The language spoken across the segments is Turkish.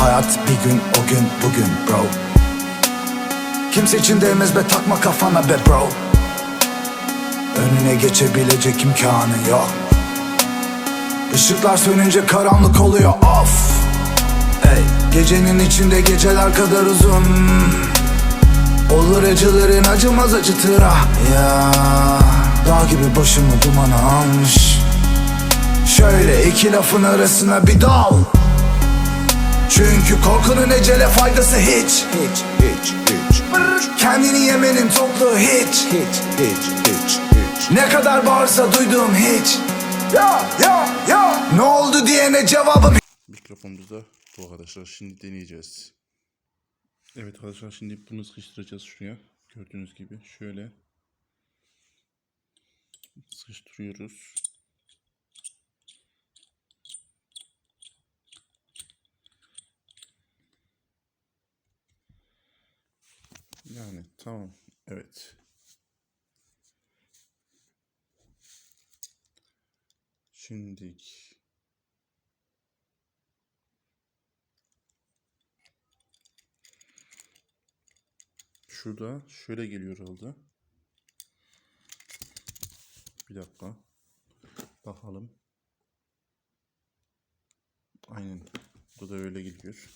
Hayat bir gün o gün bugün bro. Kimse için değmez be takma kafana be bro. Önüne geçebilecek imkanı yok. Işıklar sönünce karanlık oluyor of. Ey, Gecenin içinde geceler kadar uzun. Olur acıların acımaz acıtır ya Dağ gibi başımı dumana almış. Şöyle iki lafın arasına bir dal Çünkü korkunun ecele faydası hiç. Hiç hiç hiç. Kendini yemenin toplu hiç. Hiç hiç hiç hiç. Ne kadar bağırsa duyduğum hiç. Ya ya ya. Ne oldu diyene cevabım Mikrofonumuz da bu arkadaşlar. Şimdi deneyeceğiz. Evet arkadaşlar şimdi bunu sıkıştıracağız şuraya. Gördüğünüz gibi. Şöyle. Sıkıştırıyoruz. Yani tamam. Evet. Şimdilik Şurada şöyle geliyor herhalde. Bir dakika. Bakalım. Aynen. Bu da öyle geliyor.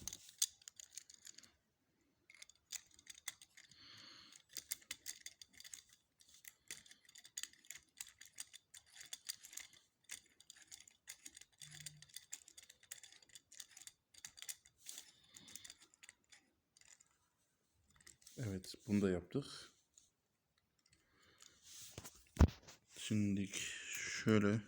Evet, bunu da yaptık. Şimdi şöyle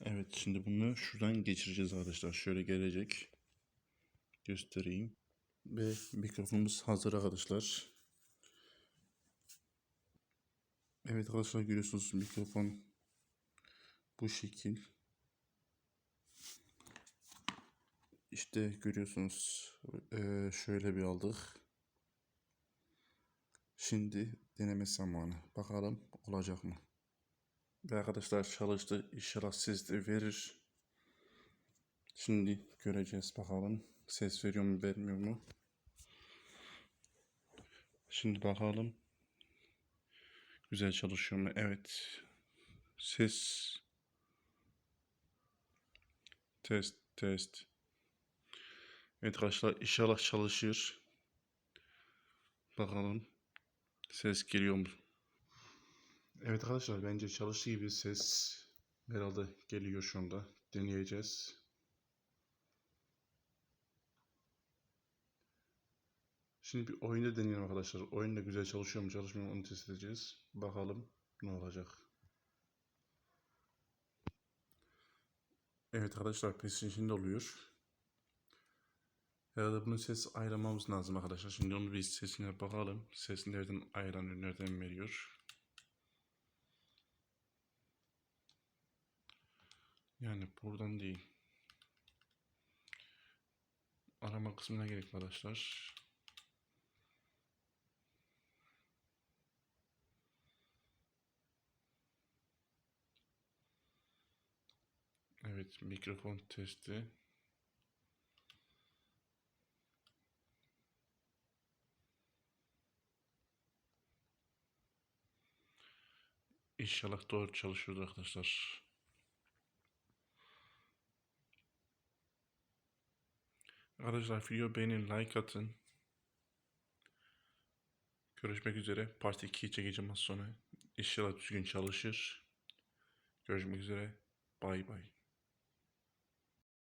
Evet, şimdi bunu şuradan geçireceğiz arkadaşlar. Şöyle gelecek. Göstereyim. Ve mikrofonumuz hazır arkadaşlar. Evet arkadaşlar görüyorsunuz mikrofon bu şekil. İşte görüyorsunuz eee, şöyle bir aldık. Şimdi deneme zamanı. Bakalım olacak mı? Ve arkadaşlar çalıştı. İnşallah ses de verir. Şimdi göreceğiz bakalım. Ses veriyor mu vermiyor mu? Şimdi bakalım. Güzel çalışıyor mu? Evet. Ses. Test, test. Evet arkadaşlar inşallah çalışır. Bakalım. Ses geliyor mu? Evet arkadaşlar bence çalıştığı gibi ses herhalde geliyor şu anda. Deneyeceğiz. Şimdi bir oyunda deneyelim arkadaşlar. Oyunda güzel çalışıyor mu çalışmıyor mu onu test edeceğiz. Bakalım ne olacak. Evet arkadaşlar PlayStation şimdi oluyor. Herhalde bunun ses ayırmamız lazım arkadaşlar. Şimdi onu bir sesine bakalım. Ses nereden ayıranıyor, nereden veriyor. Yani buradan değil. Arama kısmına gerek arkadaşlar. Evet, mikrofon testi. İnşallah doğru çalışıyordur arkadaşlar. Arkadaşlar video beğenin, like atın. Görüşmek üzere. Part 2'yi çekeceğim az sonra. İnşallah düzgün çalışır. Görüşmek üzere. Bay bay.